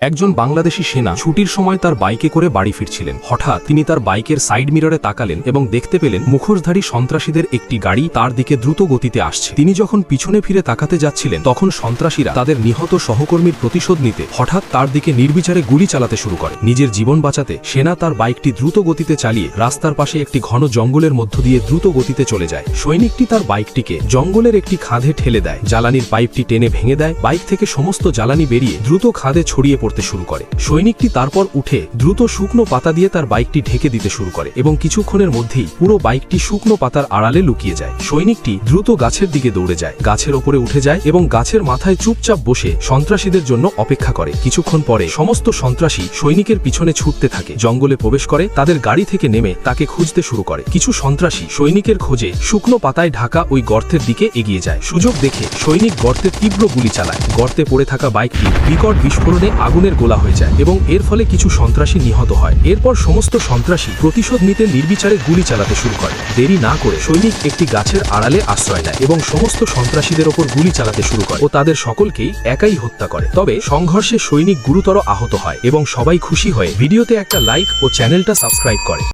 একজন বাংলাদেশি সেনা ছুটির সময় তার বাইকে করে বাড়ি ফিরছিলেন। হঠাৎ তিনি তার বাইকের সাইড মিররে তাকালেন এবং দেখতে পেলেন মুখোশধারী সন্ত্রাসীদের একটি গাড়ি তার দিকে দ্রুত গতিতে আসছে। তিনি যখন পিছনে ফিরে তাকাতে যাচ্ছিলেন, তখন সন্ত্রাসীরা তাদের নিহত সহকর্মীর প্রতিশোধ নিতে হঠাৎ তার দিকে নির্বিচারে গুলি চালাতে শুরু করে। নিজের জীবন বাঁচাতে সেনা তার বাইকটি দ্রুত গতিতে চালিয়ে রাস্তার পাশে একটি ঘন জঙ্গলের মধ্য দিয়ে দ্রুত গতিতে চলে যায়। সৈনিকটি তার বাইকটিকে জঙ্গলের একটি খাদে ঠেলে দেয়। জ্বালানির পাইপটি টেনে ভেঙে দেয়। বাইক থেকে সমস্ত জ্বালানি বেরিয়ে দ্রুত খাদে ছড়িয়ে পড়তে শুরু করে। সৈনিকটি তারপর উঠে দ্রুত শুকনো পাতা দিয়ে তার বাইকটি ঢেকে দিতে শুরু করে এবং কিছুক্ষণের মধ্যেই পুরো বাইকটি শুকনো পাতার আড়ালে লুকিয়ে যায়। সৈনিকটি দ্রুত গাছের দিকে দৌড়ে যায়, গাছের ওপরে উঠে যায় এবং গাছের মাথায় চুপচাপ বসে সন্ত্রাসীদের জন্য অপেক্ষা করে। কিছুক্ষণ পরে সমস্ত সন্ত্রাসী সৈনিকের পিছনে ছুটতে থাকে, জঙ্গলে প্রবেশ করে, তাদের গাড়ি থেকে নেমে তাকে খুঁজতে শুরু করে। কিছু সন্ত্রাসী সৈনিকের খোঁজে শুকনো পাতায় ঢাকা ওই গর্তের দিকে এগিয়ে যায়। সুযোগ দেখে সৈনিক গর্তে তীব্র গুলি চালায়। গর্তে পড়ে থাকা বাইকটি বিকট বিস্ফোরণে আগুনের গোলা হয়ে যায় এবং এর ফলে কিছু সন্ত্রাসী নিহত হয়। এরপর সমস্ত সন্ত্রাসী প্রতিশোধ নিতে নির্বিচারে গুলি চালাতে শুরু করে। দেরি না করে সৈনিক একটি গাছের আড়ালে আশ্রয় নেয় এবং সমস্ত সন্ত্রাসীদের ওপর গুলি চালাতে শুরু করে ও তাদের সকলকেই একাই হত্যা করে। তবে সংঘর্ষে সৈনিক গুরুতর আহত হয় এবং সবাই খুশি হয়ে ভিডিওতে একটা লাইক ও চ্যানেলটা সাবস্ক্রাইব করে।